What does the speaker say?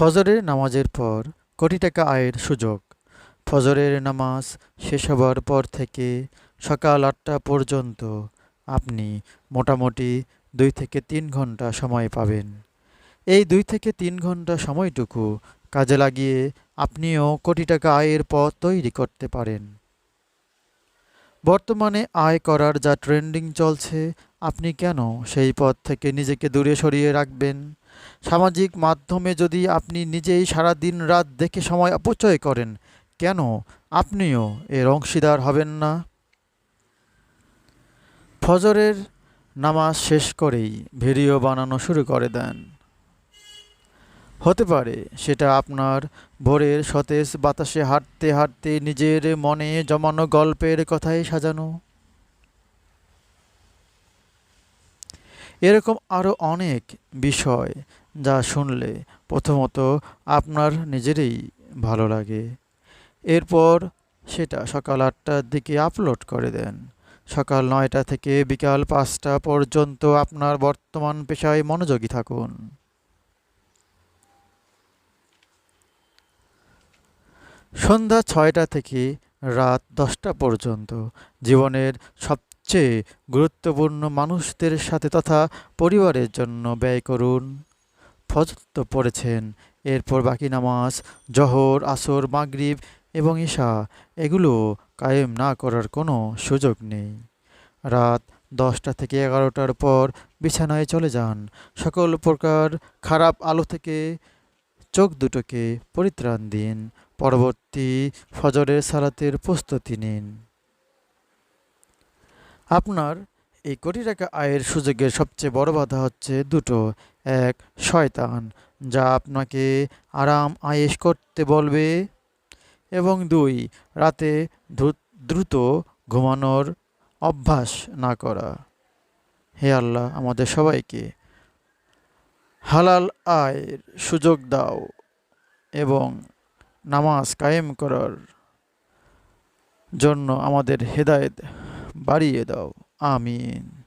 ফজরের নামাজের পর কোটি টাকা আয়ের সুযোগ। ফজরের নামাজ শেষ হবার পর থেকে সকাল আটটা পর্যন্ত আপনি মোটামুটি দুই থেকে তিন ঘণ্টা সময় পাবেন। এই দুই থেকে তিন ঘণ্টা সময়টুকু কাজে লাগিয়ে আপনিও কোটি টাকা আয়ের পথ তৈরি করতে পারেন। বর্তমানে আয় করার যা ট্রেন্ডিং চলছে, আপনি কেন সেই পথ থেকে নিজেকে দূরে সরিয়ে রাখবেন? সামাজিক মাধ্যমে যদি আপনি নিজেই সারা দিন রাত দেখে সময় অপচয় করেন, কেন? আপনিও এর অংশীদার হবেন না। ফজরের নামাজ শেষ করেই ভিডিও বানানো শুরু করে দেন। হতে পারে সেটা আপনার ভোরের সতেজ বাতাসে হাঁটতে হাঁটতে নিজের মনে জমানো গল্পের কথাই সাজানো। এরকম আরও অনেক বিষয় যা শুনলে প্রথমত আপনার নিজেরই ভালো লাগে। এরপর সেটা সকাল আটটার দিকে আপলোড করে দেন। সকাল নয়টা থেকে বিকাল পাঁচটা পর্যন্ত আপনার বর্তমান পেশায় মনোযোগী থাকুন। সন্ধ্যা ছয়টা থেকে রাত দশটা পর্যন্ত জীবনের সবচেয়ে গুরুত্বপূর্ণ মানুষদের সাথে তথা পরিবারের জন্য ব্যয় করুন। ফজর তো পড়েছেন, এরপর বাকি নামাজ, জহর, আসর, মাগরিব এবং ঈশা এগুলো কায়েম না করার কোনো সুযোগ নেই। রাত দশটা থেকে এগারোটার পর বিছানায় চলে যান। সকল প্রকার খারাপ আলো থেকে চোখ দুটোকে পরিত্রাণ দিন। পরবর্তী ফজরের সালাতের প্রস্তুতি নিন। আপনার এই কোটি টাকা আয়ের সুযোগের সবচেয়ে বড় বাধা হচ্ছে দুটো। এক, শয়তান, যা আপনাকে আরাম, আয়েশ করতে বলবে। এবং দুই, রাতে দ্রুত ঘুমানোর অভ্যাস না করা। হে আল্লাহ, আমাদের সবাইকে হালাল আয়ের সুযোগ দাও এবং নামাজ কায়েম করার জন্য আমাদের হেদায়েত বাড়িয়ে দাও। আমিন।